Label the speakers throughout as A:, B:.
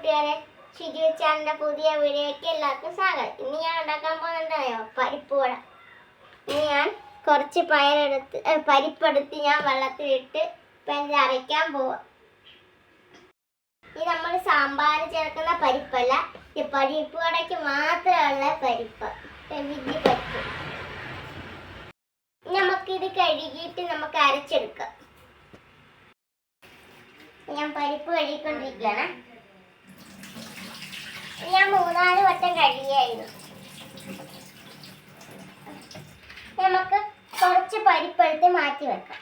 A: കൂട്ടുകാരെ ഷിജു ചാനലിന്റെ പുതിയ വീഡിയോയ്ക്ക് എല്ലാവർക്കും സ്വാഗതം. ഇന്ന് ഞാൻ ഉണ്ടാക്കാൻ പരിപ്പ് വട ഇനി ഞാൻ കുറച്ച് പയറെടുത്ത് പരിപ്പെടുത്ത് ഞാൻ വെള്ളത്തിലിട്ട് ഇത് അരയ്ക്കാൻ പോവാം. ഇത് നമ്മൾ സാമ്പാർ ചേർക്കുന്ന പരിപ്പല്ല ഈ പരിപ്പ് വടയ്ക്ക് മാത്രമുള്ള പരിപ്പ്. വലിയ പരിപ്പ്. ഇനി നമുക്കിത് കഴുകിയിട്ട് നമുക്ക് അരച്ചെടുക്കാം. ഞാൻ പരിപ്പ് കഴുകിക്കൊണ്ടിരിക്കുകയാണ്. ഞാൻ മൂന്നാൽ വട്ടം കഴുകിയായിരുന്നു. നമുക്ക് കുറച്ച് പരിപ്പെടുത്ത് മാറ്റി വെക്കാം.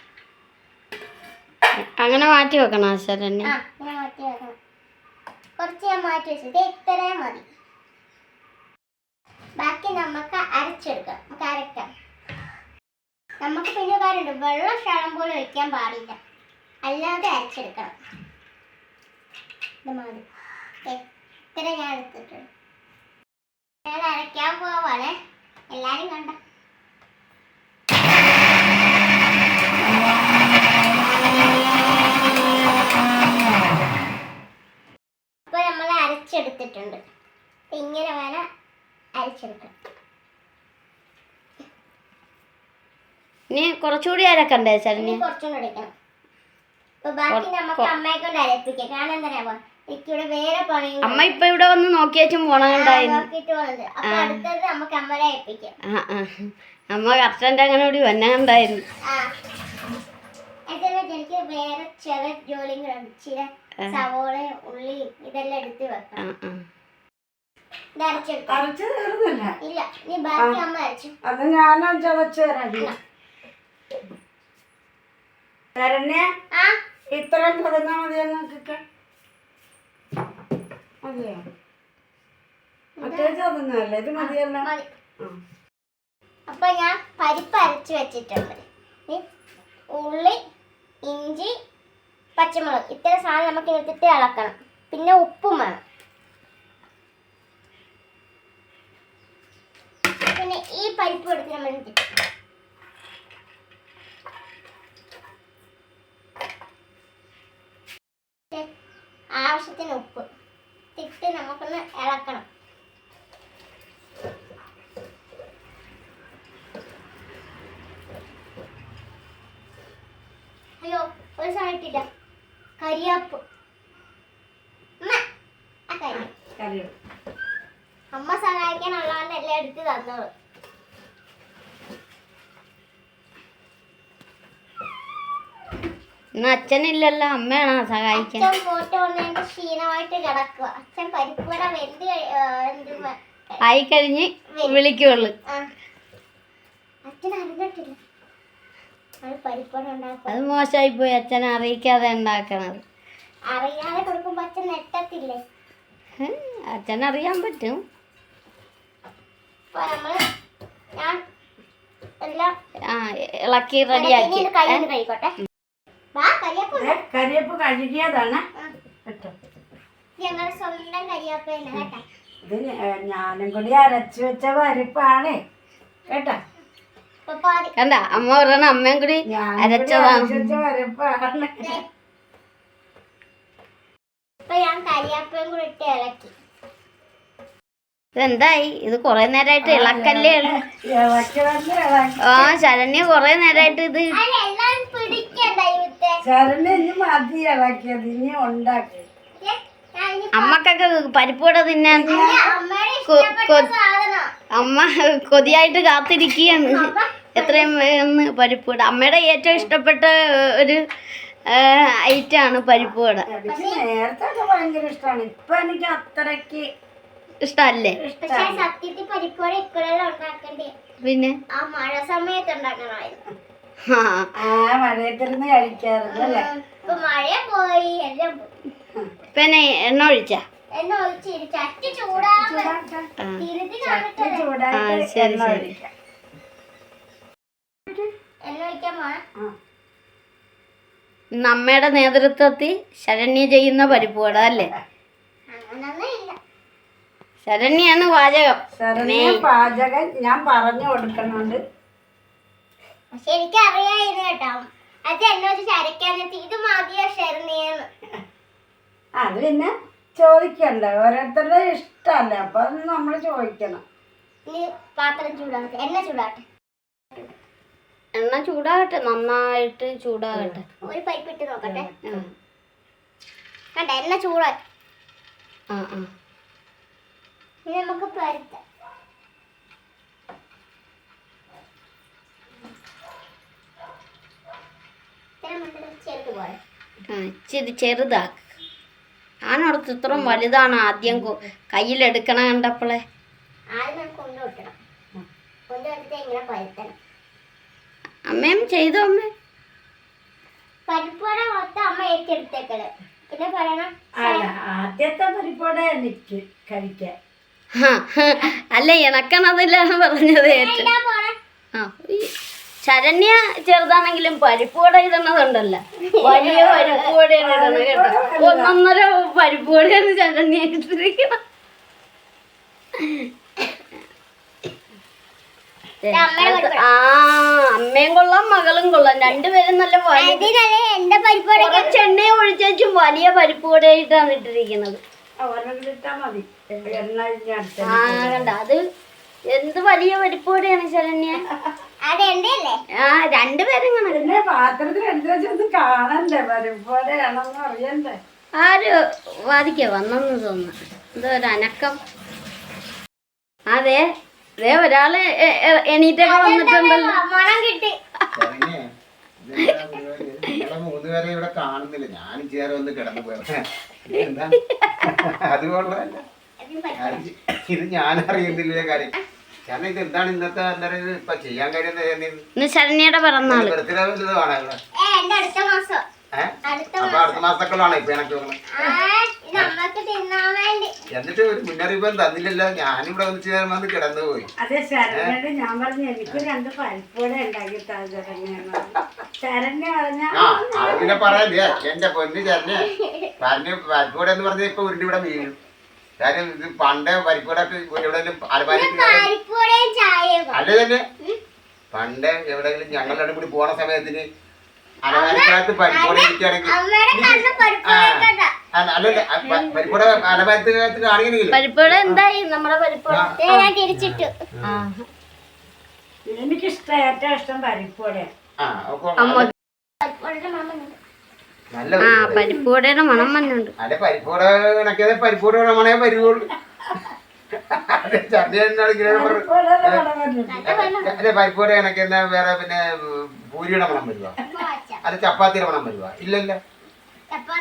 B: അങ്ങനെ മാറ്റി വെക്കണം ശരണ്യ
A: ആ ഞാൻ മാറ്റി വെക്കണം. കുറച്ച് ഞാൻ മാറ്റി വെച്ചു. ഇത് ഇത്രയും മതി. ബാക്കി നമുക്ക് അരച്ചെടുക്കാം. നമുക്ക് അരക്കാം. നമുക്ക് പിന്നെ കാര്യമുണ്ട്. വെള്ളം ശളം പോലെ ഒഴിക്കാൻ പാടില്ല. അല്ലാതെ അരച്ചെടുക്കണം. ഇത് ദേ, ഇത്ര ഞാൻ എടുത്തിട്ടുണ്ട്. ഞാൻ അരയ്ക്കാൻ പോവാണേ. കണ്ട? അപ്പൊ നമ്മൾ അരച്ചെടുത്തിട്ടുണ്ട്. ഇങ്ങനെ വേണം അരച്ചെടുക്കാൻ.
B: ഇനി കുറച്ചുകൂടി അരക്കണ്ടേ ശരണ്യ?
A: കുറച്ചും കൂടെ എടുക്കണം
B: അമ്മ ഇപ്പൊ ഇവിടെ വന്ന് നോക്കിയാച്ചും പോണുണ്ടായിരുന്നു അമ്മ കർഷന്റെ അങ്ങനെ കൂടി വന്നുണ്ടായിരുന്നു
A: എനിക്ക് വേറെ ചില ഉള്ളിയും ഇതെല്ലാം എടുത്ത് വെക്കാം ഇല്ല നീ ബാക്കി അമ്മ അരച്ചു.
C: അത് ഞാനും ചതച്ച് തരാം. ശരണ്യ ഇത്രയും തുടങ്ങാൻ മതിയോ നോക്കിക്ക. മതിയോ? മറ്റേ ചതന്നല്ലേ ഇത് മതിയല്ലോ.
A: മതി. അപ്പൊ ഞാൻ പരിപ്പ് അരച്ച് വെച്ചിട്ടുണ്ട്. ഉള്ളി ഇഞ്ചി പച്ചമുളക്. ഇത്ര സാധനം നമുക്ക് എടുത്തിട്ട് ഇളക്കണം. പിന്നെ ഉപ്പും വേണം. പിന്നെ ഈ പരിപ്പ് എടുത്ത് നമ്മൾ എടുത്തിട്ട് ദേ, ആവശ്യത്തിന് ഉപ്പ്. ഇട്ട് നമുക്കൊന്ന് ഇളക്കണം. അയ്യോ ഒരു സാധനം ഇട്ടില്ല. കരിയാപ്പ്. അമ്മ സഹായിക്കാനുള്ളതുകൊണ്ട് എല്ലാം എടുത്ത് തന്നോളൂ
B: ഇന്ന് അച്ഛനില്ലല്ലോ അമ്മയാണോ സഹായിക്കാൻ
A: അച്ഛൻ പോയിട്ട് വന്നതിന്റെ ക്ഷീണമായിട്ട് കിടക്കുക അച്ഛൻ പരിപ്പുവട വെന്ത് കഴി- ആ, എന്ത് വ-
B: ആയി കഴിഞ്ഞ് വിളിക്കുള്ളു.
A: ആ. അച്ഛൻ അറിഞ്ഞിട്ടില്ല. അത് പരിപ്പുവട ഉണ്ടാക്കുക
B: അത് മോശമായി പോയി. അച്ഛനെ അറിയിക്കാതെ ഉണ്ടാക്കണത്.
A: അറിയാതെ കൊടുക്കുമ്പോ അച്ഛൻ നെട്ടത്തില്ലേ?
B: ഹ്, അച്ഛനറിയാൻ പറ്റും.
A: അപ്പൊ നമ്മൾ ഞാൻ എല്ലാം
B: ആ ഇളക്കി റെഡിയാക്കി.
A: കഴിക്കോട്ടെ. കരിയാപ്പ്
C: കഴുകിയതാണ്. കേട്ടോ.
A: ഞങ്ങളുടെ സ്വന്തം കേട്ടാ.
C: ഇത് ഞാനും കൂടി അരച്ചു വെച്ച പരിപ്പാണ് കേട്ടോ.
B: കണ്ട അമ്മ പറയണ അമ്മയും കൂടി അരച്ചതാണ് ഇതെന്തായി? ഇത് കൊറേ നേരമായിട്ട് ഇളക്കല്ലേ ആ ശരണ്യ കൊറേ നേരമായിട്ട് ഇത്
C: ശരണ്യ ഇനി മതി ഇളക്കിയത് ഇനി ഉണ്ടാക്കി.
B: അമ്മക്കൊക്കെ പരിപ്പൂടെ തിന്നാൻ അമ്മ കൊതിയായിട്ട് കാത്തിരിക്കുകയാണ്. എത്രയും വേഗം പരിപ്പൂട അമ്മയുടെ ഏറ്റവും ഇഷ്ടപ്പെട്ട ഒരു ഐറ്റം പരിപ്പൂട
C: നേരത്തെ ഭയങ്കര ഇഷ്ടമാണ് ഇപ്പൊ എനിക്ക് അത്രയ്ക്ക്
A: ഇഷ്ടല്ലേ?
B: പിന്നെ?
A: ആ മഴ സമയത്ത് ഉണ്ടാക്കണമായിരുന്നു.
B: ആ
C: ആ മഴയത്തിരുന്ന് കഴിക്കാറുണ്ട് അല്ലേ?
A: മഴ പോയി എല്ലാം പോയി.
B: പിന്നെ എണ്ണ ഒഴിച്ച?
A: ചട്ടി
C: എണ്ണ. ഒഴിക്കാം.
B: ഇന്ന് നേതൃത്വത്തിൽ ശരണ്യ ചെയ്യുന്ന പരിപ്പൂട അല്ലേ? ശരണ്യാണ് പാചകം.
C: ശരണ്യ പാചകം ഞാൻ പറഞ്ഞു കൊടുക്കണുണ്ട്
A: പക്ഷെ എനിക്ക് അറിയായിരുന്നു കേട്ടോ. അത് എന്നോട് ചരക്കാൻ ഇത് മതിയോ ഷെർണിയെന്ന്
C: അത് പിന്നെ ചോദിക്കണ്ട? ഓരോരുത്തരുടെ ഇഷ്ടമല്ലേ? അപ്പൊ അത് നമ്മൾ ചോദിക്കണം.
A: ഇനി പാത്രം ചൂടാകട്ടെ എണ്ണ ചൂടാകട്ടെ
B: എണ്ണ ചൂടാകട്ടെ. നന്നായിട്ട് ചൂടാകട്ടെ.
A: ഒരു പൈപ്പ് ഇട്ട് നോക്കട്ടെ. കണ്ട? എണ്ണ ചൂടാ
B: ആ ആ.
A: ഇനി നമുക്ക് പരുത്താം ഇത്രയും മണ്ടയിൽ ചെറുത് പോലെ
B: ആ, ഇച്ചിരി ചെറുതാക്ക്. ഞാനോടത്ത് ഇത്രയും വലുതാണ് ആദ്യം കയ്യിലെടുക്കണ കണ്ടപ്പോളെ.
A: ആദ്യം നമുക്ക് കൊണ്ട് വെട്ടണം കൊണ്ട് വെച്ചിട്ട് ഇങ്ങനെ പരുത്തണം
B: അമ്മയും ചെയ്തോ അമ്മ?
A: പരിപ്പോടെ മൊത്തം അമ്മ ഏറ്റെടുത്തേക്കൾ പിന്നെ പറയണം
C: അല്ല ആദ്യത്തെ പരിപ്പോടെ എനിക്ക് കഴിക്കാൻ.
B: അല്ല ഇണക്കണതിലാണ് പറഞ്ഞത് ഏറ്റവും. ആ ഈ ശരണ്യ ചെറുതാണെങ്കിലും പരിപ്പുവട ഇടണതുണ്ടല്ലോ വലിയ പരിപ്പുവടയാണ് ഇടുന്നത് കേട്ടോ. ഒന്നൊന്നര പരിപ്പുവടയാണ് ശരണ്യ ആ അമ്മയും കൊള്ളാം മകളും കൊള്ളാം. രണ്ടുപേരും നല്ല എണ്ണ ഒഴിച്ചും വലിയ പരിപ്പുവടയായിട്ടാണ് ഇട്ടിരിക്കുന്നത്. ആ കണ്ട. അത് എന്ത് വലിയ പരിപ്പുവടയാണ് ശരണ്യ? ആ രണ്ടുപേരും കണക്ക്
C: പിന്നെ പാത്രത്തിൽ കാണണ്ടേ? അറിയണ്ടേ?
B: ആര് വാദിക്ക? വന്നെന്ന് തോന്നുന്നു. എന്തോ ഒരു അനക്കം. അതെ ദേ ഒരാൾ എണീറ്റൊക്കെ വന്നിട്ടുണ്ടല്ലോ.
A: മണം കിട്ടി.
D: മൂന്നുപേരെ ഇവിടെ കാണുന്നില്ല. ഞാൻ കിടന്നു പോയത് അത് ഇത് ഞാൻ അറിയുന്നില്ല കാര്യം. എന്താണ് ഇന്നത്തെ എന്തായാലും ഇപ്പൊ ചെയ്യാൻ കാര്യം
B: ശരണ്യയുടെ
A: പിറന്നാൾ. അടുത്ത മാസം. അടുത്ത
D: മാസത്തേക്കുള്ളതാണോ ഇപ്പൊ എനക്ക് എന്നിട്ട് ഒരു മുന്നറിയിപ്പ് തന്നില്ലല്ലോ. ഞാനിവിടെ വന്നിട്ട് ചേരാൻ വന്ന് കിടന്നു പോയി.
C: അതെ ശരണ്യോട് ഞാൻ പറഞ്ഞു എനിക്ക് രണ്ട് പരിപ്പോടെ ഉണ്ടാക്കി ശരണ്യ പറഞ്ഞ
D: ആ അത് പിന്നെ പറയാ. എന്റെ പൊന്നു ചേട്ടനെ പറഞ്ഞു പരിപ്പൂടെ എന്ന് പറഞ്ഞ ഇപ്പൊ ഉരുണ്ടിവിടെ വീഴും. കാര്യം ഇത് പണ്ടേ പരിപ്പൂടൊക്കെ എവിടെയെങ്കിലും അലമാരി അല്ലേ തന്നെ? പണ്ട് എവിടെയെങ്കിലും ഞങ്ങളുടെ കൂടി പോണ സമയത്തിന് അലമാരിക്കകത്ത് പരിപ്പൂടെ ഇരിക്കുകയാണെങ്കിൽ
A: പരിപ്പോടെ
D: അല്ലല്ല പരിപ്പൂടെ അലമാരിക്കകത്ത് കാണിക്കണമെങ്കിൽ
B: പരിപ്പുവട എന്തായി? നമ്മുടെ പരിപ്പുവട
A: ഞാൻ തിരിച്ചിട്ടു.
B: ആ.
C: എനിക്കിഷ്ടം ഏറ്റവും ഇഷ്ടം പരിപ്പൂടെ
D: ആ അപ്പൊ
B: അമ്മ
A: പരിപ്പോടെ മണം ഉണ്ട്.
D: നല്ല
B: ആ
D: പരിപ്പൂടെ.
B: പരിപ്പുവടയുടെ മണം വന്നുണ്ട്
D: അല്ലെ കണക്കിയത് മണേ വരുവുള്ളൂ. അതെ എന്നാ വേറെ പിന്നെ പൂരിയുടെ മണം വരുക. അത് ചപ്പാത്തിയുടെ മണം വരുക ഇല്ലല്ല.
C: ഇപ്പൊ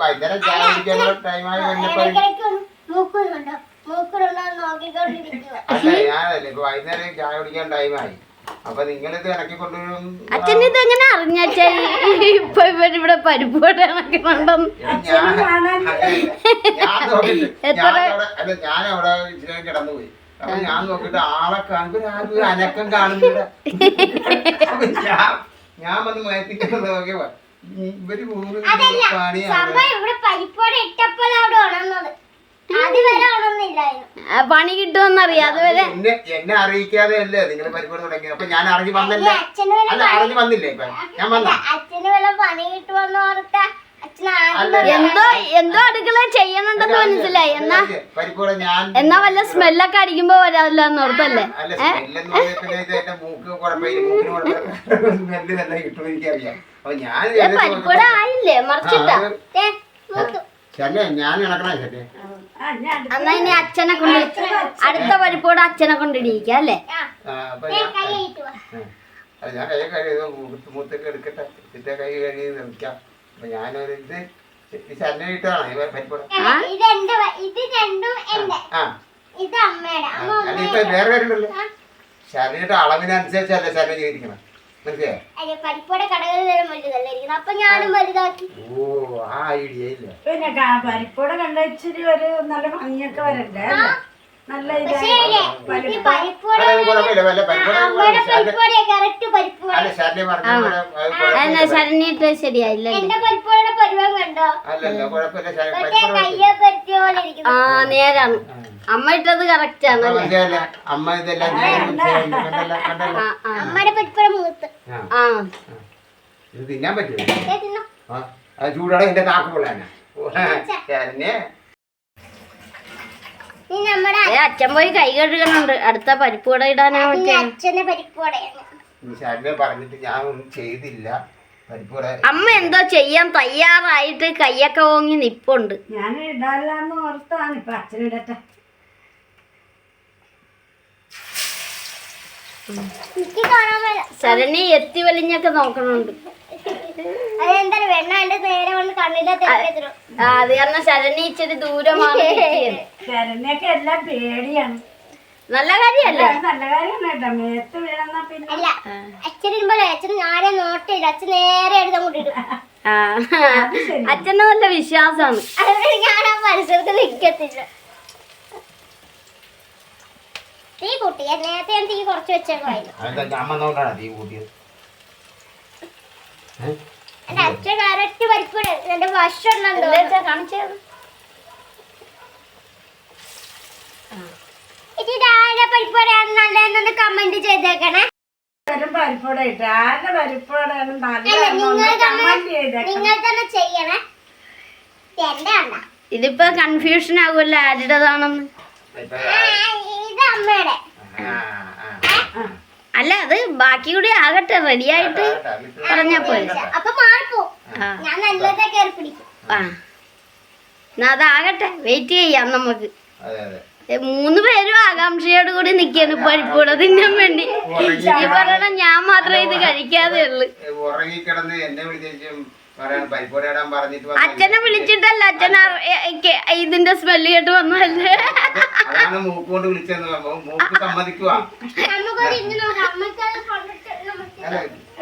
D: ഭയങ്കര ടൈമായി വന്നപ്പോ
A: ഇടയ്ക്കിടയ്ക്ക് മൂക്കുന്നുണ്ടോ മൂക്കുന്നുണ്ടോ എന്ന് നോക്കിക്കൊണ്ടിരിക്കുക
D: അല്ല ഞാനല്ലേ ഇപ്പൊ വൈകുന്നേരം ചായ കുടിക്കാൻ ടൈമായി അപ്പൊ നിങ്ങളിത് ഇണക്കി കൊണ്ടുവരും
B: അച്ഛൻ ഇതെങ്ങനെ അറിഞ്ഞാച്ചാ ഇപ്പൊ ഇവരിവിടെ പരിപ്പുവട കണക്കുന്നുണ്ടെന്ന്
D: ഞാൻ ഞാൻ നോക്കിട്ട് ഞാൻ അവിടെ അല്ല ഞാൻ അവിടെ ഇച്ചിരി കിടന്നു പോയി അപ്പൊ ഞാൻ നോക്കിട്ട് ആളെ കാണുമ്പോ ആരും ഒരു അനക്കം കാണുന്നില്ല അപ്പൊ ഞാൻ ഞാൻ വന്ന് മയത്തിക്കുന്നത് നോക്കിയപ്പോ ഇവർ മൂന്ന് പണിയാണ്.
A: ഇവിടെ പരിപ്പോടെ ഇട്ടപ്പോഴാണ് ഉണർന്നത്.
B: പണി കിട്ടുമെന്നറിയാം. അതുവരെ
D: എന്നെ എന്നെ അറിയിക്കാതെ അല്ലേ നിങ്ങൾ പരിപാടി തുടങ്ങിയത്? അപ്പൊ ഞാൻ അറിഞ്ഞു വന്നല്ലേ? അല്ല അറിഞ്ഞു വന്നില്ലേ ഇപ്പൊ? ഞാൻ വന്ന?
A: അച്ഛന് വല്ല പണി കിട്ടുമെന്ന് ഓർത്ത അച്ഛൻ
B: എന്തോ എന്തോ അടുക്കള ചെയ്യണുണ്ടെന്ന് മനസ്സിലായി. എന്നാ
D: പരിപ്പൂടെ ഞാൻ
B: എന്നാ വല്ല സ്മെല്ലൊക്കെ അടിക്കുമ്പോ വരാല്ലോ എന്ന് ഓർത്തല്ലേ? പരിപ്പുവട ആയില്ലേ? മറിച്ചിട്ടാ?
D: ഞാൻ ഇണക്കണ
B: ഇനി അച്ഛനെ കൊണ്ട് അടുത്ത പരിപ്പോടെ അച്ഛനെ കൊണ്ട് ഇടിയിക്കാം അല്ലേ?
D: ഞാൻ
A: കൈ
D: മൂത്തൊക്കെ എടുക്കട്ടെ. കൈ കഴുകി നിൽക്കാം അപ്പൊ ഞാനൊരു ഇത് പരിപ്പൂടെ. അല്ല ഇപ്പൊ വേറെ കാര്യമുണ്ടല്ലോ ശല്യയുടെ അളവിനനുസരിച്ചല്ലേ ശരീരം
A: അയ്യോ പരിപ്പോടെ അപ്പൊ ഞാനും വലുതാക്കി.
D: ഓ ആ ഐഡിയ ഇല്ല?
C: പിന്നെ കാ- പരിപ്പോടെ കണ്ട ഇച്ചിരി ഒരു നല്ല ഭംഗിയൊക്കെ വരണ്ടേ നല്ല
B: ശരിയായില്ലേ ആ നേരാണ് അമ്മ ഇട്ടത് കറക്റ്റ്
D: ആണ്? അമ്മ ഇതെല്ലാം
A: അമ്മയുടെ മൂത്ത്.
D: ആ, ഇത് തിന്നാൻ പറ്റുമോ. ആ അത് ചൂടോടെ എന്റെ നാക്ക് പൊള്ളാനാ.
A: നീ നമ്മുടെ
B: അച്ഛൻ പോയി കൈ കഴുകണുണ്ട് അടുത്ത പരിപ്പ് കൂടെ ഇടാനാ
A: നീ
B: പറ്റിയ
A: അച്ഛന്റെ പരിപ്പോടെയാണ്
D: ശാലിനെ പറഞ്ഞിട്ട് ഞാൻ ഒന്നും ചെയ്തില്ല.
B: അമ്മ എന്തോ ചെയ്യാൻ തയ്യാറായിട്ട് കയ്യൊക്കെ ഓങ്ങി നിപ്പുണ്ട്.
C: ഞാൻ ഓർത്താണ് ഇപ്പൊ അച്ഛനിടട്ടെ
B: ശരണി എത്തി വലിഞ്ഞൊക്കെ നോക്കണുണ്ട്. അത് കാരണം ശരണി ഇച്ചിരി ദൂരമാണ്
C: ശരണിയൊക്കെ എല്ലാം പേടിയാണ്.
B: നല്ല കാര്യല്ലേ?
C: നല്ല കാര്യമാണ് കേട്ടോ മേത്ത് വീഴുന്ന പിന്നെ
A: അല്ല അച്ഛൻ ആരെ നോട്ടില്ല അച്ഛൻ നേരെ എടുത്ത് കൊണ്ടിടും
B: ആ. അച്ഛന് നല്ല വിശ്വാസമാണ്
A: അതുകൊണ്ട് ഞാൻ ആ പരിസരത്ത് നിൽക്കത്തില്ല. തീ കൂട്ടി നേരത്തെ ഞാൻ തീ കുറച്ച് വെച്ചേക്കുമായിരുന്നു? എന്റെ അച്ഛൻ കറക്റ്റ് പരിപ്പിട എന്റെ ഉണ്ടെന്തോ
B: കാണിച്ചത്
A: പരിപ്പടയാണ് നല്ലതെന്നൊന്ന് കമന്റ് ചെയ്തേക്കണേ.
C: വരും പരിപ്പോടെ ഇട്ട്. ആരുടെ പരിപ്പോടെയാണ്
A: നിങ്ങൾ തന്നെ
C: കമന്റ് ചെയ്തേക്കണം.
A: നിങ്ങൾ തന്നെ ചെയ്യണേ. എന്റെ അണ്ണ
B: ഇതിപ്പോ കൺഫ്യൂഷൻ ആകുമല്ലോ ആരുടേതാണെന്ന്.
A: ഇത് അമ്മയുടെ.
B: അല്ല അത് ബാക്കി കൂടി ആകട്ടെ റെഡിയായിട്ട് പറഞ്ഞാ പോലെ ആ.
A: ഞാൻ നല്ലതേ കയറി പിടിക്കും.
B: ആ. എന്നാ അതാകട്ടെ. വെയിറ്റ് ചെയ്യാം നമുക്ക്.
D: അതെ അതെ.
B: മൂന്ന് പേരും ആകാംക്ഷയോട് കൂടി നിക്കാണ് പരിപ്പൂടെ തിന്നാൻ വേണ്ടി. ഈ പറയണ ഞാൻ മാത്രമേ ഇത് കഴിക്കാതെ ഉള്ളു.
D: ഉറങ്ങിക്കിടന്ന് എന്നെ വിളിച്ചും പറയാൻ പരിപ്പൂടെ പറഞ്ഞിട്ട് വന്ന.
B: അച്ഛനെ വിളിച്ചിട്ടല്ല അച്ഛൻ ഇതിന്റെ സ്മെല്ല് കേട്ട് വന്നല്ലേ
D: അതാണ് മൂക്ക് വിളിച്ചെന്ന് സമ്മതിക്കുക
A: നോക്കാം അമ്മയ്ക്ക് അത് കൊണ്ടിട്ട് നമുക്ക്
D: അല്ല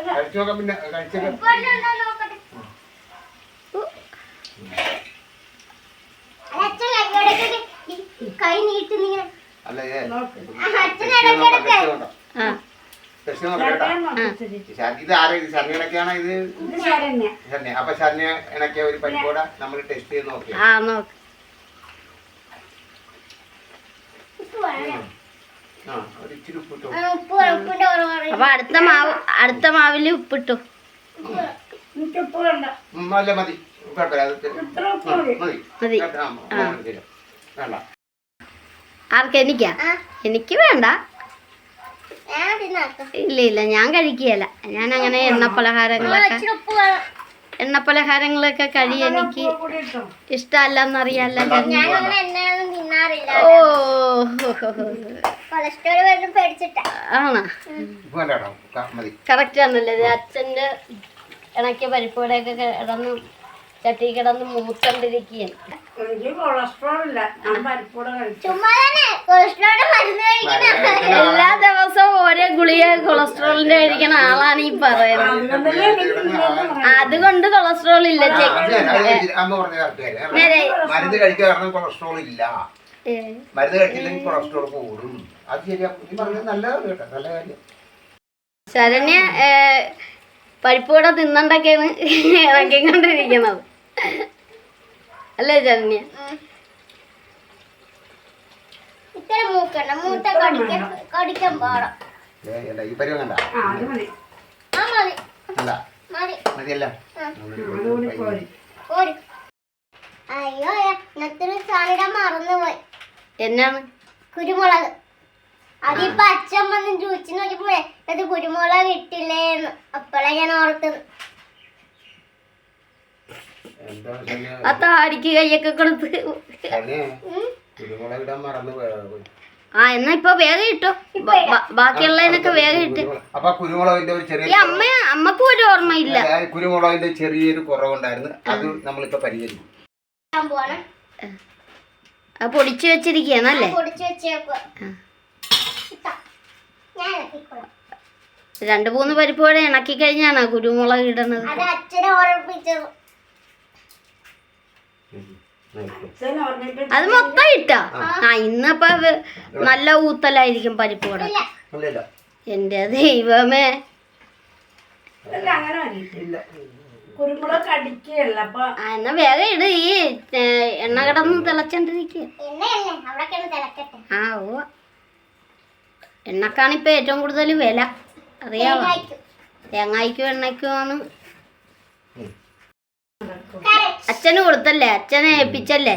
D: കഴിച്ചു നോക്കാം പിന്നെ കഴിച്ചൊക്കെ
A: കൊണ്ടുണ്ടോ നോക്കട്ടെ അല്ല, അച്ഛൻ കൈയോടൊക്കെ കൈ നീട്ടി നീങ്ങനെ
D: അല്ല ഏ
A: അച്ഛൻ ഇടയ്ക്കിടയ്ക്ക്
B: ആ
D: പ്രശ്നം നോക്കട്ടാ ഇത് ആരാ ഇത് ശരണ്യണക്കെയാണോ ഇത്
C: ഇത് ശരണ്യ.
D: ശരണ്യ. അപ്പൊ ശരണ്യ ഇണക്കിയ ഒരു പരിപ്പോട നമ്മൾ ടെസ്റ്റ് ചെയ്ത് നോക്കിയാ
B: അപ്പൊ അടുത്ത മാവ് അടുത്ത മാവിൽ ഉപ്പിട്ടു
D: മതി.
C: മതി.
D: വേണ്ട.
B: ആർക്ക് എനിക്കാ? എനിക്ക് വേണ്ട.
A: ഞാൻ തിന്നാക്കാം.
B: ഇല്ല ഇല്ല ഞാൻ കഴിക്കുകയല്ല. ഞാൻ അങ്ങനെ എണ്ണ പലഹാരങ്ങളൊക്കെ എണ്ണ പലഹാരങ്ങളൊക്കെ കഴി എനിക്ക് ഇഷ്ടമല്ലെന്നറിയാല്ല
A: ഞാൻ അങ്ങനെ എണ്ണയൊന്നും തിന്നാറില്ല.
B: ഓ.
A: കൊളസ്ട്രോൾ വരുന്ന പേടിച്ചിട്ടാ.
B: ആണോ? കറക്റ്റ് ആണല്ലേ അച്ഛന്റെ അച്ഛന്റെ ഇണക്കിയ പരിപ്പോടെയൊക്കെ കിടന്ന് ചട്ടി കിടന്ന് മൂത്തണ്ടിരിക്കുകയാണ്
C: എനിക്ക് കൊളസ്ട്രോൾ ഇല്ല. ഞാൻ പരിപ്പോടെ കഴിച്ചു.
B: എല്ലാ ദിവസവും ഓരോ ഗുളിക കൊളസ്ട്രോളിന്റെ കഴിക്കണ ആളാണ് ഈ പറയുന്നത്. അതുകൊണ്ട് കൊളസ്ട്രോൾ ഇല്ല.
D: മരുന്ന് കാരണം കൊളസ്ട്രോൾ ഇല്ല.
B: ഏ,
D: മരുന്ന് കഴിച്ചില്ലെങ്കിൽ കൊളസ്ട്രോൾ കൂടും. അത് ശരിയാ. നീ നല്ലതാണ് കേട്ടോ നല്ല കാര്യം.
B: ശരണ്യ പരിപ്പൂടെ തിന്നണ്ടൊക്കെയാണ് ഇറക്കിക്കൊണ്ടിരിക്കുന്നത് അല്ലേ ശരണ്യ
A: ഇത്ര മൂക്കണ്ട. മൂത്ത കടിക്കാൻ കടിക്കാൻ പാടാം.
D: ഏ, അല്ല, ഈ പരിവം കണ്ട?
C: ആ മതി.
D: അല്ല മതിയല്ല.
A: അയ്യോ ഇന്നത്തെ സാധനം മറന്നുപോയി.
B: എന്നാണ്?
A: കുരുമുളക്. അതിപ്പോ അച്ഛൻ വന്ന് ചോദിച്ചു നോക്കിയപ്പോഴേ അത് കുരുമുളക് ഇട്ടില്ലേന്ന് അപ്പോഴാണ് ഞാൻ ഓർത്തത്?
B: ആ താടിക്ക് കൈയൊക്കെ കൊടുത്ത്
D: ശരണ്യ, കുരുമുളക് ഇടാൻ മറന്നു പോയത്.
B: ആ എന്നാ ഇപ്പൊ വേഗം ഇട്ടോ. ബാക്കിയുള്ളതിനൊക്കെ വേഗം ഇട്ട്.
D: അപ്പൊ കുരുമുളകിന്റെ ഒരു ചെറിയ
B: ഈ അമ്മ അമ്മക്കും ഒരു ഓർമ്മയില്ല.
D: ആ, കുരുമുളകിന്റെ ചെറിയൊരു കുറവുണ്ടായിരുന്നു. അത് നമ്മളിപ്പോ പരിഹരിക്കും.
B: അത് പൊടിച്ചു
A: ഇളക്കിക്കോളാം.
B: രണ്ട് മൂന്ന് പരിപ്പോടെ ഇണക്കി കഴിഞ്ഞാണ് കുരുമുളക് ഇടണത്?
A: അത് അച്ഛനെ ഓർമ്മിച്ചത്
B: അത് മൊത്തം ഇട്ടാ? ആ. ഇന്നപ്പ നല്ല ഊത്തലായിരിക്കും
A: പരിപ്പ്
D: കൂടെ
B: എന്റെ ദൈവമേ. എന്നാ വേഗം ഇട്. ഈ എണ്ണ കിടന്ന് തിളച്ചോണ്ടിരിക്കുക
A: തിളക്കട്ടെ.
B: ആ ഓ എണ്ണക്കാണിപ്പോ ഏറ്റവും കൂടുതൽ വില. അറിയാവോ?
A: തേങ്ങായ്ക്കും.
B: തേങ്ങായ്ക്കും എണ്ണയ്ക്കും ആണ്.
A: Correct.
B: അച്ഛന് കൊടുത്തല്ലേ? അച്ഛനെ ഏൽപ്പിച്ചല്ലേ?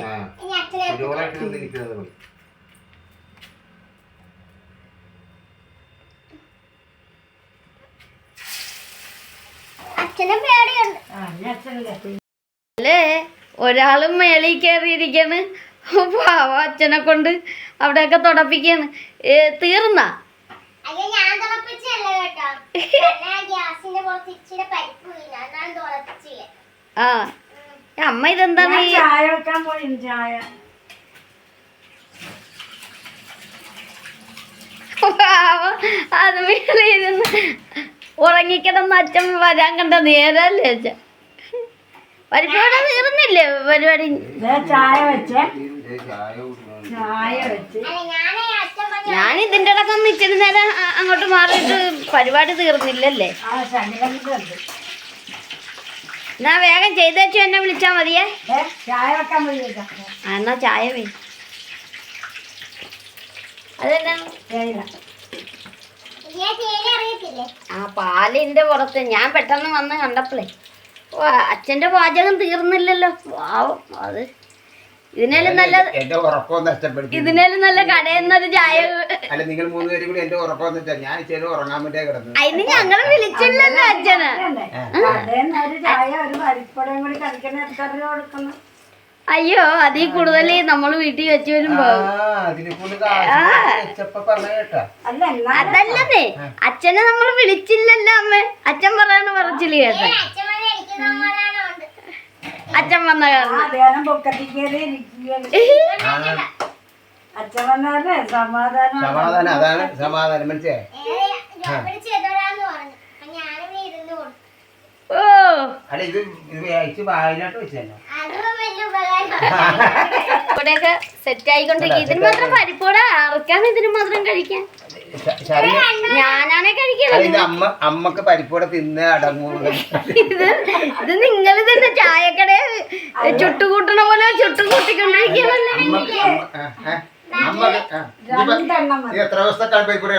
B: അല്ലേ? ഒരാളും മേളിൽ കയറിയിരിക്കാണ്. പാവ അച്ഛനെ കൊണ്ട് അവിടെയൊക്കെ തുടപ്പിക്കാണ്. ഏ, തീർന്നാ?
A: അയ്യോ ഞാൻ തിളപ്പിച്ചല്ല കേട്ടോ. ഞാൻ ആ.
B: അമ്മ ഇതെന്താണ്?
C: ചായ വെക്കാൻ പോയി ചായ.
B: അത് വീട്ടിലിരുന്ന് ഉറങ്ങിക്കിടന്ന് അച്ഛൻ വരാൻ കണ്ട നേരല്ലേ അച്ഛൻ. പരിപാടി തീർന്നില്ലേ പരിപാടി?
C: ചായ വെച്ചേ.
D: ചായ കുടിക്കണം.
C: ചായ വെച്ച്.
A: അല്ല അച്ഛൻ പറഞ്ഞ
B: ഞാൻ ഇതിന്റെ അടക്കം നിൽക്കുന്ന നേരം അങ്ങോട്ട് മാറിയിട്ട് പരിപാടി തീർന്നില്ലല്ലേ? എന്നാ വേഗം ചെയ്തേച്ചു എന്നെ വിളിച്ചാ മതിയേ.
C: ഏ ചായ വെക്കാൻ
B: ആ, എന്നാ ചായ വേ. അതെന്നാ? ആ പാലിന്റെ പുറത്ത്. ഞാൻ പെട്ടെന്ന് വന്ന് കണ്ടപ്പോളേ. ഓ അച്ഛന്റെ പാചകം തീർന്നില്ലല്ലോ. വാവും അത്. ഇതിനേലും നല്ല
D: എന്റെ ഉറക്കം നഷ്ടപ്പെടുത്തി.
B: ഇതിനേലും നല്ല കടയിൽ നിന്നൊരു ചായ
D: അല്ല നിങ്ങൾ മൂന്ന് പേരും കൂടി എന്റെ ഉറക്കം വെച്ചാൽ ഞാൻ ഉറങ്ങാൻ വേണ്ടി കിടന്നു
B: അതിന് ഞങ്ങൾ വിളിച്ചില്ലല്ലോ അച്ഛന്. അയ്യോ അതിൽ കൂടുതൽ നമ്മൾ വീട്ടിൽ വെച്ച് വരുമ്പോ. അതല്ലേ അച്ഛനെ നമ്മൾ വിളിച്ചില്ലല്ലോ അമ്മ. അച്ഛൻ പറയണ പറച്ചില്ല കേട്ടെ.
A: അച്ഛൻ വന്ന്
B: കാരണം.
C: വന്നാലേ സമാധാനം.
D: സമാധാനം അതാണ് സമാധാനം മനസ്സിലായി?
B: ഓ.
D: അല്ല ഇത് ഇത് അയച്ച് വായിലോട്ട് വെച്ചല്ലോ.
A: അതും വലിയ ഉപകാരം
B: ഇവിടെയൊക്കെ സെറ്റ് ആയിക്കൊണ്ടിരിക്കും ഇതിന് മാത്രം പരിപ്പൂടെ. ആർക്കാണ് ഇതിന് മാത്രം കഴിക്കാൻ? ഞാനാണെ കഴിക്കുന്നത്
D: അല്ല അമ്മ അമ്മയ്ക്ക് പരിപ്പൂടെ തിന്ന് അടങ്ങുള്ളൂ
B: ഇത് ഇത് നിങ്ങൾ തന്നെ ചായക്കടയെ ചുട്ടുകൂട്ടണ പോലെ
D: ഇത് എത്ര ദിവസത്തെ പരിപ്പൂടെ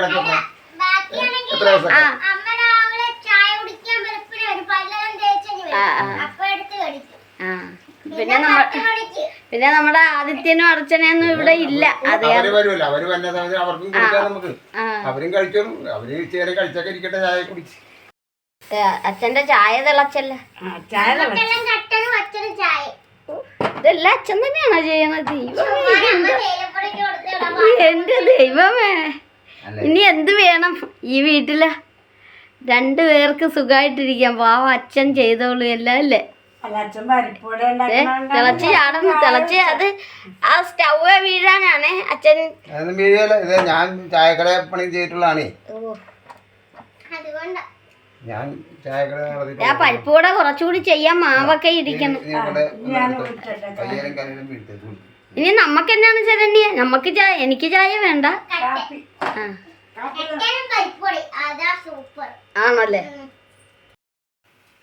D: ദിവസം
A: ചായ കുടിക്കാൻ തേച്ചു. അപ്പൊ എടുത്ത്
B: പിന്നെ
A: നമ്മൾ
B: പിന്നെ നമ്മുടെ ആദിത്യനും അർച്ചനയൊന്നും ഇവിടെ ഇല്ല. അത്
D: അവർ വരുമല്ലോ. അവർ വന്ന സമയത്ത് അവർക്കും കൊടുക്കാം നമുക്ക്. അവരും കഴിച്ചോളും അവർ ചേരെ കഴിച്ചൊക്കെ ഇരിക്കട്ടെ ചായ കുടിച്ച്.
B: അച്ഛന്റെ ചായ തിളച്ചല്ല? ഇതെല്ലാം അച്ഛൻ തന്നെയാണോ ചെയ്യണത് എന്റെ ദൈവമേ. ഇനി എന്ത് വേണം ഈ വീട്ടിൽ? രണ്ടു പേർക്ക് സുഖമായിട്ടിരിക്കാം വാവ അച്ഛൻ ചെയ്തോളൂ എല്ലാം അല്ലേ?
C: അല്ല അച്ഛൻ പരിപ്പൂടെ
B: ഏ, തിളച്ച് ചാടുന്നു തിളച്ച് അത് ആ സ്റ്റൗവെ വീഴാനാണേ അച്ഛൻ.
D: അതൊന്നും വീഴല്ല ഇത് ഞാൻ ചായക്കട പണി ചെയ്തിട്ടുള്ളതാണ്.
A: അതുകൊണ്ടാ.
D: ഞാൻ ചായക്കട നടത്തിയിട്ട്
B: ആ പരിപ്പ് കൂടെ കുറച്ചുകൂടി ചെയ്യാൻ മാവൊക്കെ ഇരിക്കണം ഇനി നമുക്ക് എന്നാണ് ചേരണ്ടി നമുക്ക് ചായ. എനിക്ക് ചായ വേണ്ട.
C: കാപ്പി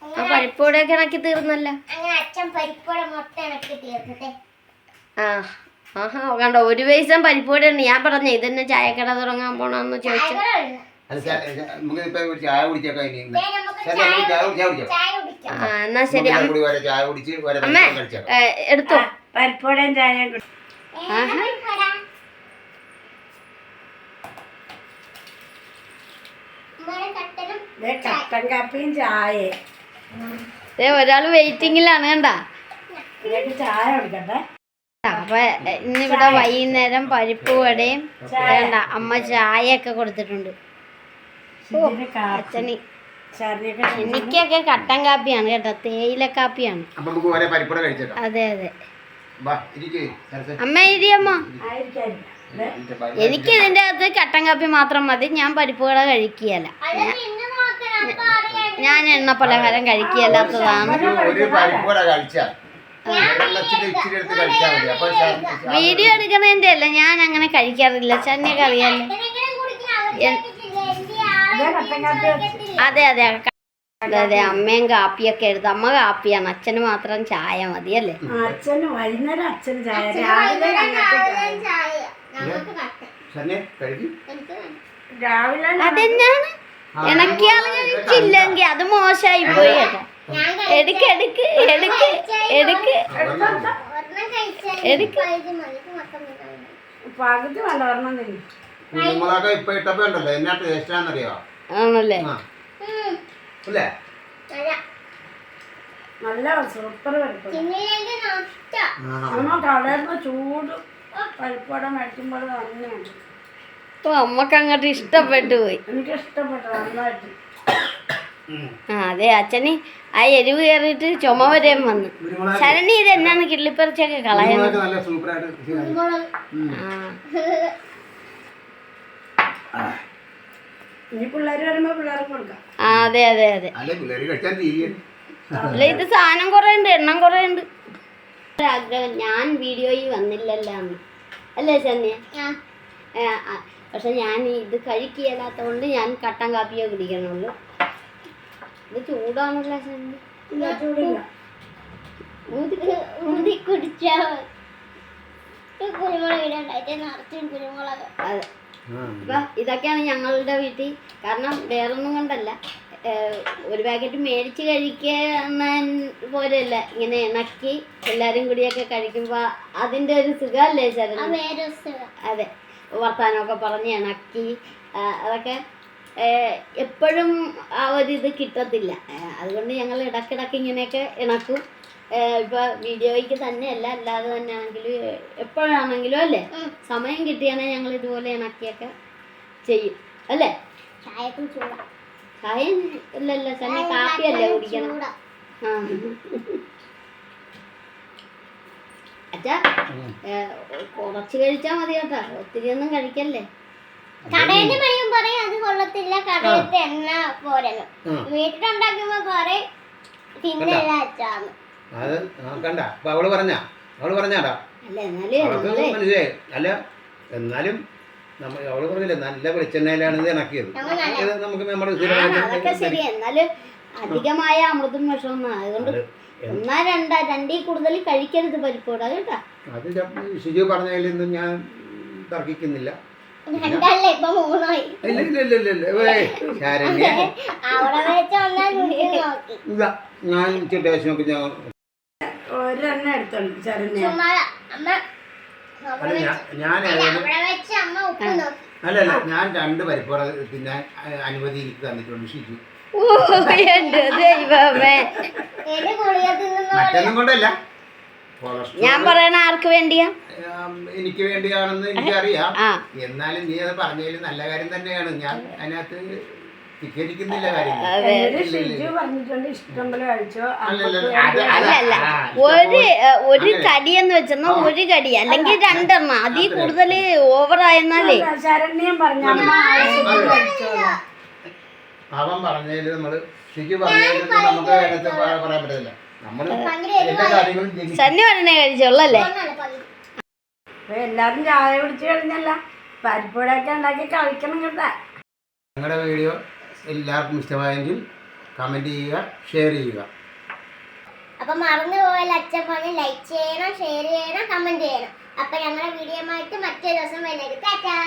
B: ആ
A: പരിപ്പൊടി
B: തീർന്നല്ല.
A: അങ്ങനെ അച്ഛൻ മൊത്തം ഇണക്കി തീർത്തിട്ടെ
B: ആ ആഹാ കണ്ടോ ഒരു പൈസ പരിപ്പൂടെ ഉണ്ട് ഞാൻ പറഞ്ഞു ഇതന്നെ ചായക്കട തുടങ്ങാൻ പോണെന്ന് ചോദിച്ചു.
D: ചായ
A: ചായ
D: ചായ ചായ
A: ചായ
B: എന്നാ ശരി. അമ്മ
D: ചായ
B: എടുത്തോ.
A: പരിപ്പോടാ?
C: ദേ കട്ടൻ കാപ്പിയും ചായയും.
B: ദേ ഒരാൾ വെയിറ്റിങ്ങിലാണ് കണ്ട? അപ്പൊ ഇന്നിവിടെ വൈകുന്നേരം പരിപ്പ് വടയും വേണ്ട അമ്മ ചായ
C: ഒക്കെ കൊടുത്തിട്ടുണ്ട്
B: അച്ഛന്. എനിക്കൊക്കെ കട്ടൻ കാപ്പിയാണ് കേട്ടോ തേയില കാപ്പിയാണ് അതെ അതെ.
D: വാ ഇരിക്കേ സരസേ.
B: അമ്മ ഇരിയമ്മ എനിക്ക് ഇതിന്റെ അകത്ത് കട്ടൻ കാപ്പി മാത്രം മതി ഞാൻ പരിപ്പ് വട കഴിക്കുകയല്ല. ഞാൻ എണ്ണ പലഹാരം
D: മതി.
B: വീഡിയോ എടുക്കുന്നതിന്റെ അല്ല ഞാൻ അങ്ങനെ കഴിക്കാറില്ല. ചന്നിയൊക്കെ അറിയാലോ. അതെ അതെ അതെ അതെ അമ്മയും കാപ്പിയൊക്കെ എടുത്ത് അമ്മ കാപ്പിയാണ്. അച്ഛന് മാത്രം ചായ മതി
C: അല്ലേ അച്ഛന് വൈകുന്നേരം ചായ. രാവിലെ
B: അതെന്നാണ് ഇണക്കിയാൾ കഴിച്ചില്ലെങ്കിൽ അത് മോശമായി പോയി എടുക്ക് എടുക്ക് എടുക്ക് എടുക്ക്. എടുക്ക്.
D: ഇപ്പൊ ഇട്ടപ്പോ ഉണ്ടല്ലോ എന്നാ
B: ആണല്ലേ.
D: അല്ലേ?
A: നല്ല.
C: സൂപ്പർ പരിപ്പ്. ചൂട് പരിപ്പട മേടിക്കുമ്പോൾ തന്നെയാണ്
B: അപ്പൊ അമ്മയ്ക്ക് അങ്ങോട്ട് ഇഷ്ടപ്പെട്ടു പോയി.
C: എനിക്ക് ഇഷ്ടപ്പെട്ടു നന്നായിട്ട്.
B: ആ അതെ അച്ഛന് ആ എരിവ് കയറിയിട്ട് ചുമ വരെയും വന്നു. ശരണി ഇത് എന്നാണ് കിള്ളിപ്പറിച്ചൊക്കെ കളയുന്നത്
D: നല്ല സൂപ്പറായിട്ട്
B: ആ.
C: ഇനി പിള്ളേർ വരുമ്പോൾ പിള്ളേർക്ക് കൊടുക്കാം.
B: ആ, അതെ അതെ അതെ.
D: അല്ലെ
B: ഇത് സാധനം കൊറേണ്ട് ഉണ്ട് എണ്ണം കൊറേണ്ട് ഉണ്ട് ഒരാഗ്രഹം ഞാൻ വീഡിയോയിൽ വന്നില്ലല്ലോ അല്ലേ ചെന്നിയ
A: ആ.
B: പക്ഷെ ഞാൻ ഇത് കഴിക്കില്ലാത്തതുകൊണ്ട് ഞാൻ കട്ടൻ കാപ്പിയോ കുടിക്കണുള്ളൂ. ഇത് ചൂടാണല്ലോ
A: ഊതി കുടിച്ചാ ഈ കുരുമുളക് ഇടണ്ടായിട്ട് നിറച്ചും കുരുമുളക്.
B: അതെ. ഇപ്പൊ ഇതൊക്കെയാണ് ഞങ്ങളുടെ വീട്ടിൽ. കാരണം വേറൊന്നും കൊണ്ടല്ല. ഒരു പാക്കറ്റ് മേടിച്ച് കഴിക്കുന്ന പോലെയല്ല. ഇങ്ങനെ ഇണക്കി എല്ലാരും കൂടിയൊക്കെ കഴിക്കുമ്പോ അതിന്റെ ഒരു സുഖമല്ലേ ചേട്ടൻ
A: വേറെ സുഖം.
B: അതെ. വർത്താനമൊക്കെ പറഞ്ഞ് ഇണക്കി. അതൊക്കെ എപ്പോഴും ആ ഒരിത് കിട്ടത്തില്ല. അതുകൊണ്ട് ഞങ്ങൾ ഇടക്കിടക്ക് ഇങ്ങനെയൊക്കെ ഇണക്കും. ഇപ്പൊ വീഡിയോയ്ക്ക് തന്നെയല്ല അല്ലാതെ തന്നെ ആണെങ്കിലും എപ്പോഴാണെങ്കിലും അല്ലേ. സമയം കിട്ടിയാണെങ്കിൽ ഞങ്ങൾ ഇതുപോലെ ഇണക്കിയൊക്കെ ചെയ്യും. അല്ലേ? ചായ ഇല്ലല്ല തന്നെ കാപ്പിയല്ലേ കുടിക്കണം. ആ. അച്ഛാ കുറച്ച് കഴിച്ചാൽ മതി കേട്ടോ. ഒത്തിരി ഒന്നും കഴിക്കല്ലേ?
A: കടയിൽ പണിയും പറയും അത് കൊള്ളത്തില്ല കടയിലത്തെ എണ്ണ പോരല്ലോ. വീട്ടിലുണ്ടാക്കുമ്പോ പറയും തിന്നല്ല
D: അത് അപ്പൊ അവൾ പറഞ്ഞ? അവൾ പറഞ്ഞാടാ?
B: അല്ല എന്നാലും
D: അവൾക്ക്
B: നമ്മളെ
D: മനസ്സിലായി. അല്ല എന്നാലും നമ്മ അവൾ പറഞ്ഞില്ലേ നല്ല വെളിച്ചെണ്ണയിലാണ് ഇത് ഇണക്കിയത്. ഇത് നമുക്ക് നമ്മുടെ
B: അധികമായ അമൃതും വിഷമൊന്നും അതുകൊണ്ട്
D: അത്
B: ഒന്നാ രണ്ടാ രണ്ടിൽ കൂടുതൽ കഴിക്കരുത് പരിപ്പോടാ. കേട്ടോ.
D: അത് ഷിജു പറഞ്ഞതിൽ നിന്നും ഞാൻ തർക്കിക്കുന്നില്ല.
A: രണ്ടല്ല? ഇപ്പൊ മൂന്നായി.
D: ഇല്ല ഇല്ല ഇല്ല ഇല്ല ഇല്ല. ഏയ്, ശരണ്യ
A: അവിടെ വെച്ച് ഒന്നാ നോക്കി.
D: ഇതാ ഞാൻ ഇച്ചിരി ടേസ്റ്റ് നോക്കി ഞാൻ
C: ഒരെണ്ണം എടുത്തോണ്ട് ചെറുന്നെ
A: ചുമ്മാ അമ്മ അവിടെ
D: അല്ല
A: വെച്ച്
D: ഞാൻ
A: അല്ല,
D: ഏതായാലും
A: അവിടെ വെച്ച് അമ്മ ഉപ്പ് നോക്കി.
D: അല്ല അല്ല ഞാൻ രണ്ട് പരിപ്പുറ തിന്നാൻ അനുമതി എനിക്ക് തന്നിട്ടുണ്ട് ഷിജു.
B: ദൈവമേ.
D: മറ്റൊന്നും കൊണ്ടല്ല.
B: ഞാൻ പറയണ ആർക്ക് വേണ്ടിയാ?
D: എനിക്ക് വേണ്ടിയാണെന്ന് എനിക്കറിയാം. എന്നാലും നീ അത് പറഞ്ഞതിൽ നല്ല കാര്യം തന്നെയാണ്. ഞാൻ അതിനകത്ത് ഒരു
B: ഒരു കടി എന്ന് കടിയെന്ന് വെച്ചെന്നാ ഒരു കടി. അല്ലെങ്കിൽ രണ്ടെണ്ണം. അതിൽ കൂടുതൽ ഓവറായെന്നാലേ.
C: ശരണ്യം പറഞ്ഞു
D: അവൻ പറഞ്ഞതിൽ നമ്മൾ ശരിക്കും പറഞ്ഞതിൽ നമുക്ക് അതിനകത്ത് പറയാൻ പറ്റത്തില്ല നമ്മൾ എല്ലാ കാര്യങ്ങളും ജനിക്കും
B: സന്നി പറഞ്ഞേ കഴിച്ചോളല്ലേ?
C: അപ്പൊ എല്ലാരും ചായ കുടിച്ചു കഴിഞ്ഞല്ല. പരിപ്പൂടൊക്കെ ഉണ്ടാക്കി കഴിക്കണം കേട്ടാ.
D: ഞങ്ങളുടെ വീഡിയോ എല്ലാവർക്കും ഇഷ്ടമായെങ്കിൽ കമന്റ് ചെയ്യുക ഷെയർ ചെയ്യുക.
A: അപ്പൊ മറന്നു പോയാൽ അച്ഛൻ പറഞ്ഞ് ലൈക്ക് ചെയ്യണം ഷെയർ ചെയ്യണം കമന്റ് ചെയ്യണം. അപ്പൊ ഞങ്ങളുടെ വീഡിയോ ആയിട്ട് മറ്റേ ദിവസം വരുന്നത് ടാറ്റാ.